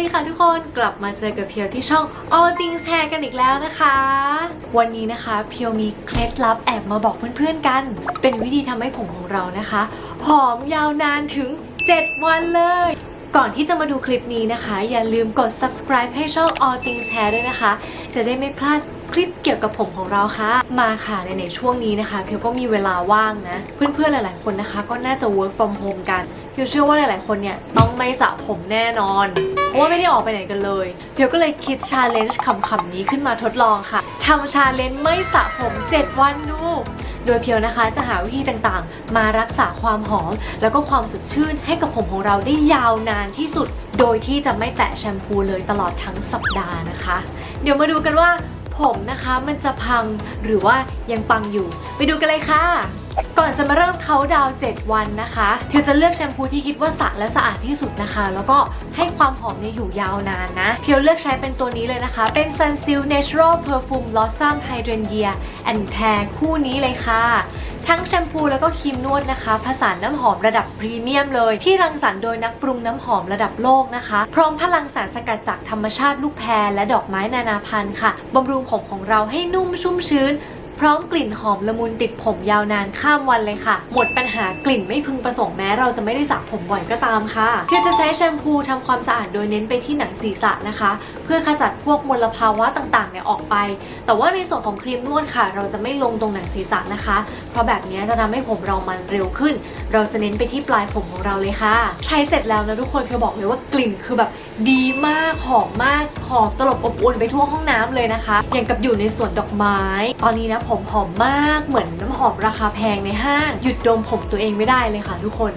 ดีค่ะทุกคนกลับมาเจอกับเพียวที่ช่อง All Things Hair กันอีกแล้วนะคะ วันนี้นะคะเพียวมีเคล็ดลับแอบมาบอกเพื่อนๆกัน เป็นวิธีทำให้ผมของเรานะคะหอมยาวนานถึง 7 วันเลย ก่อนที่จะมาดูคลิปนี้นะคะ อย่าลืมกด subscribe ให้ช่อง All Things Hair ด้วยนะคะ จะได้ไม่พลาด คลิปเกี่ยวกับผมของเราค่ะ มาค่ะในในช่วงนี้นะคะเพียวก็มีเวลาว่างนะ เพื่อนๆหลายๆคนนะคะ ก็น่าจะ work from home กันเพียวเชื่อว่าหลายๆคนเนี่ยต้องไม่สระผมแน่นอน เพราะว่าไม่ได้ออกไปไหนกันเลย เพียวก็เลยคิดชาเลนจ์ขำๆนี้ขึ้นมาทดลองค่ะทำชาเลนจ์ไม่สระผม 7 วันดูโดยเพียวนะคะจะหาวิธีต่างๆ มารักษาความหอม แล้วก็ความสดชื่นให้กับผมของเราได้ยาวนานที่สุด โดยที่จะไม่แตะแชมพูเลยตลอดทั้งสัปดาห์นะคะ เดี๋ยวมาดูกันว่า ผมนะคะมันจะพังหรือว่ายังปังอยู่ ไปดูกันเลยค่ะ ก่อนจะมาเริ่มเขาดาว7วันนะคะเพียวจะเลือกแชมพูที่คิดว่าสระและสะอาดที่สุดนะคะ แล้วก็ให้ความหอมเนี่ยอยู่ยาวนานนะเพียวเลือกใช้เป็นตัวนี้เลยนะคะ เป็น Sunsilk Natural Perfume Blossom Hydrangea and Pear คู่นี้เลยค่ะ ทั้งแชมพูแล้วก็ครีมนวดนะคะผสานน้ำหอมระดับพรีเมียมเลย ที่รังสรรค์โดยนักปรุงน้ำหอมระดับโลกนะคะ พร้อมพลังสารสกัดจากธรรมชาติลูกแพรและดอกไม้นานาพันธุ์ค่ะบำรุงผมของเราให้นุ่มชุ่มชื้น พร้อมกลิ่นหอมละมุนติดผมยาวนานข้ามวันเลยค่ะ หมดปัญหากลิ่นไม่พึงประสงค์แม้เราจะไม่ได้สระผมบ่อยก็ตามค่ะเพียจะใช้แชมพูทำความสะอาดโดยเน้นไปที่หนังศีรษะนะคะ เพื่อขจัดพวกมลภาวะต่างๆเนี่ยออกไป แต่ว่าในส่วนของครีมนวดค่ะ เราจะไม่ลงตรงหนังศีรษะนะคะ เพราะแบบนี้จะทำให้ผมเรามันเร็วขึ้น เราจะเน้นไปที่ปลายผมของเราเลยค่ะ ใช้เสร็จแล้วนะทุกคนเพียวบอกเลยว่ากลิ่นคือแบบดีมากหอมมากหอมตลบอบอวนไปทั่วห้องน้ำเลยนะคะ อย่างกับอยู่ในสวนดอกไม้ ตอนนี้นะผมหอมมาก เหมือนน้ำหอมราคาแพงในห้าง หยุดดมผมตัวเองไม่ได้เลยค่ะทุกคน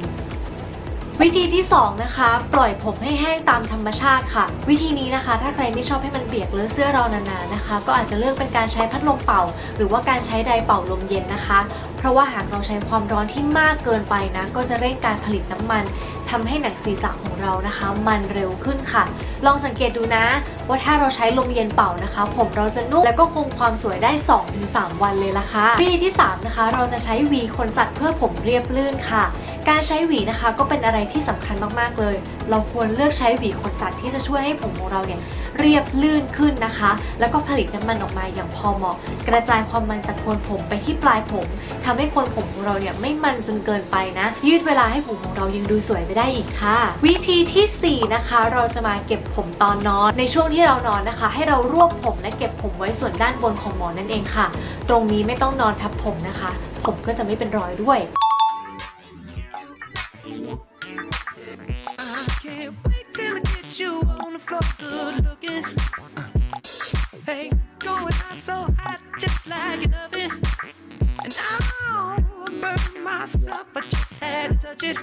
วิธีที่ 2 นะคะ ปล่อยผมให้แห้งตามธรรมชาติค่ะ วิธีนี้นะคะ ถ้าใครไม่ชอบให้มันเปียกเลอะเสื้อเรานานๆนะคะ ก็อาจจะเลือกเป็นการใช้พัดลมเป่า หรือว่าการใช้ไดร์เป่าลมเย็นนะคะ เพราะว่าหากเราใช้ความร้อนที่มากเกินไปนะ ก็จะเร่งการผลิตน้ำมันทำให้หนังศีรษะของเรานะคะ มันเร็วขึ้นค่ะ ลองสังเกตดูนะ ว่าถ้าเราใช้ลมเย็นเป่านะคะ ผมเราจะนุ่มและก็คงความสวยได้ 2-3 วันเลยละค่ะวิธีที่ 3 นะคะ เราจะใช้วีขนสัตว์เพื่อผมเรียบลื่นค่ะ การใช้หวีนะคะก็เป็นอะไรที่สำคัญมากๆเลย เราควรเลือกใช้หวีขนสัตว์ที่จะช่วยให้ผมของเราเนี่ยเรียบลื่นขึ้นนะคะ แล้วก็ผลิตน้ำมันออกมาอย่างพอเหมาะ กระจายความมันจากโคนผมไปที่ปลายผมทำให้โคนผมของเราเนี่ยไม่มันจนเกินไปนะ ยืดเวลาให้ผมของเรายังดูสวยไปได้อีกค่ะ วิธีทีสี่ 4 นะคะ เราจะมาเก็บผมตอนนอน ในช่วงที่เรานอนนะคะ ให้เรารวบผมและเก็บผมไว้ส่วนด้านบนของหมอนนั่นเองค่ะ ตรงนี้ไม่ต้องนอนทับผมนะคะ ผมก็จะไม่เป็นรอยด้วย just like you love it. And I'll burn myself, I just had to touch it.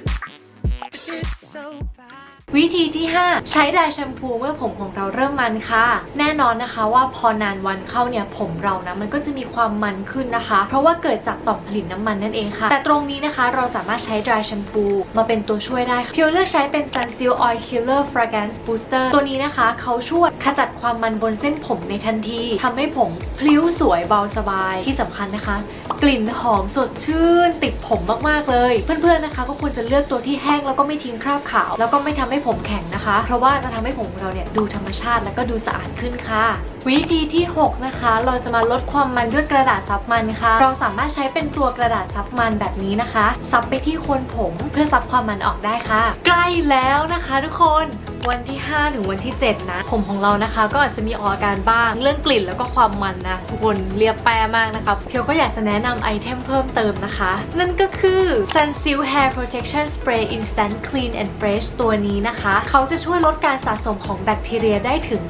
It's so fine. วิธีที่ 5 ใช้ดร์แชมพูเมื่อผมของเราเริ่มมันค่ะ แน่นอนนะคะว่าพอนานวันเข้าเนี่ยผมเรานะมันก็จะมีความมันขึ้นนะคะ เพราะว่าเกิดจากต่อมผลิตน้ำมันนั่นเองค่ะ แต่ตรงนี้นะคะเราสามารถใช้ดร์แชมพูมาเป็นตัวช่วยได้เพียวเลือกใช้เป็น Sunsil Oil Killer Fragrance Booster ตัวนี้นะคะเขาช่วยขจัดความมันบนเส้นผมในทันทีทำให้ผมพลิ้วสวยเบาสบายที่สำคัญนะคะ กลิ่นหอมสดชื่น ติดผมมากๆเลย เพื่อนๆนะคะ ก็ควรจะเลือกตัวที่แห้งแล้วก็ไม่ทิ้งคราบขาว แล้วก็ไม่ทำให้ผมแข็งนะคะ เพราะว่าจะทำให้ผมของเราเนี่ยดูธรรมชาติแล้วก็ดูสะอาดขึ้นค่ะ วิธีที่ 6 นะคะ เราจะมาลดความมันด้วยกระดาษซับมันค่ะ เราสามารถใช้เป็นตัวกระดาษซับมันแบบนี้นะคะซับไปที่โคนผมเพื่อซับความมันออกได้ค่ะ ใกล้แล้วนะคะทุกคนวันที่ 5 ถึงวันที่ 7 นะ ผมของเรานะคะ ก็อาจจะมีออกอาการบ้าง เรื่องกลิ่นแล้วก็ความมันนะ ทุกคนเรียบแปรมากนะคะเพียวก็อยากจะแนะนำไอเทมเพิ่มเติมนะคะ นั่นก็คือ Sunsil Hair Protection Spray Instant Clean and Fresh ตัวนี้นะคะ เขาจะช่วยลดการสะสมของแบคทีเรียได้ถึง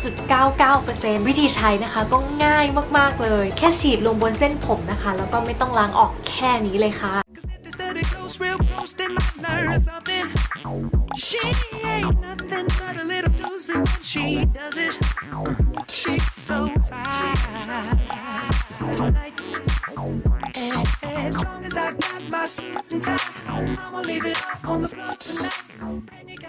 99.99%วิธีใช้นะคะก็ง่ายมากๆเลย แค่ฉีดลงบนเส้นผมนะคะ แล้วก็ไม่ต้องล้างออกแค่นี้เลยค่ะ real close, they might learn something. She ain't nothing but a little doozy when she does it. She's so fine tonight. And As long as I got my suit and tie, I'ma leave it on the floor tonight.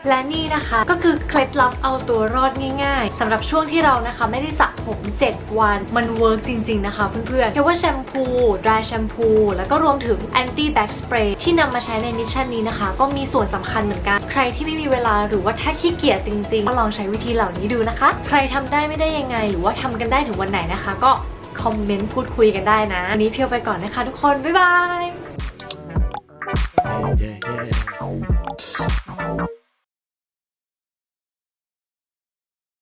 และนี่นะคะก็คือเคล็ดลับเอาตัวรอดง่ายๆสำหรับช่วงที่เรานะคะไม่ได้สระผม 7 วันมันเวิร์กจริง ๆ นะคะเพื่อนๆไม่ว่าแชมพู dry แชมพู แล้วก็รวมถึง anti back spray ที่นำมาใช้ในมิชชั่นนี้นะคะ ก็มีส่วนสำคัญเหมือนกัน ใครที่ไม่มีเวลาหรือว่าถ้าขี้เกียจจริงๆก็ลองใช้วิธีเหล่านี้ดูนะคะ ใครทำได้ไม่ได้ยังไง หรือว่าทำกันได้ถึงวันไหนนะคะ ก็ คอมเมนต์พูดคุยกันได้นะวันนี้เพียวไปก่อนนะคะทุกคน บ๊ายบาย yeah, yeah.